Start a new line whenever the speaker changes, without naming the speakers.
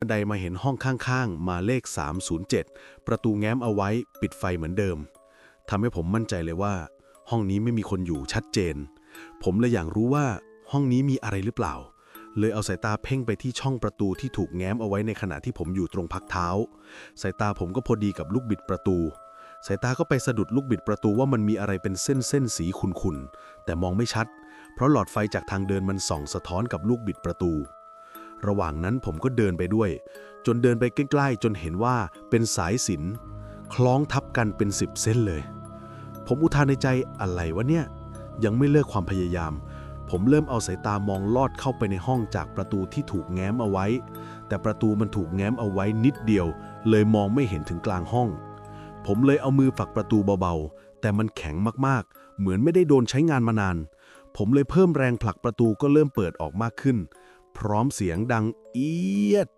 บันไดมาเห็นห้องข้างๆ มาเลข 307 ประตูแง้มเอาไว้ปิดไฟเหมือนเดิมทำให้ผมมั่นใจเลยว่า ห้องนี้ไม่มีคนอยู่ชัดเจน ผมเลยอยากรู้ว่าห้องนี้มีอะไรหรือเปล่า เลยเอาสายตาเพ่งไปที่ช่องประตูที่ถูกแง้มเอาไว้ในขณะที่ผมอยู่ตรงพักเท้า สายตาผมก็พอดีกับลูกบิดประตู สายตาก็ไปสะดุดลูกบิดประตูว่ามันมีอะไรเป็นเส้นเส้นๆสีขุ่นๆแต่มองไม่ชัด เพราะหลอดไฟจากทางเดินมันส่องสะท้อนกับลูกบิดประตู ระหว่างนั้นผมก็เดินไปด้วย จนเดินไปใกล้ๆ จนเห็นว่าเป็นสายสินคล้องทับกันเป็นสิบเส้นเลย ผมอุทานในใจอะไรวะเนี่ย ยังไม่เลิกความพยายาม ผมเริ่มเอาสายตามองลอดเข้าไปในห้องจากประตูที่ถูกแง้มเอาไว้ แต่ประตูมันถูกแง้มเอาไว้นิดเดียว เลยมองไม่เห็นถึงกลางห้อง ผมเลยเอามือฝักประตูเบาๆ แต่มันแข็งมากๆ เหมือนไม่ได้โดนใช้งานมานาน ผมเลยเพิ่มแรงผลักประตูก็เริ่มเปิดออกมากขึ้น พร้อมเสียงดังเอียด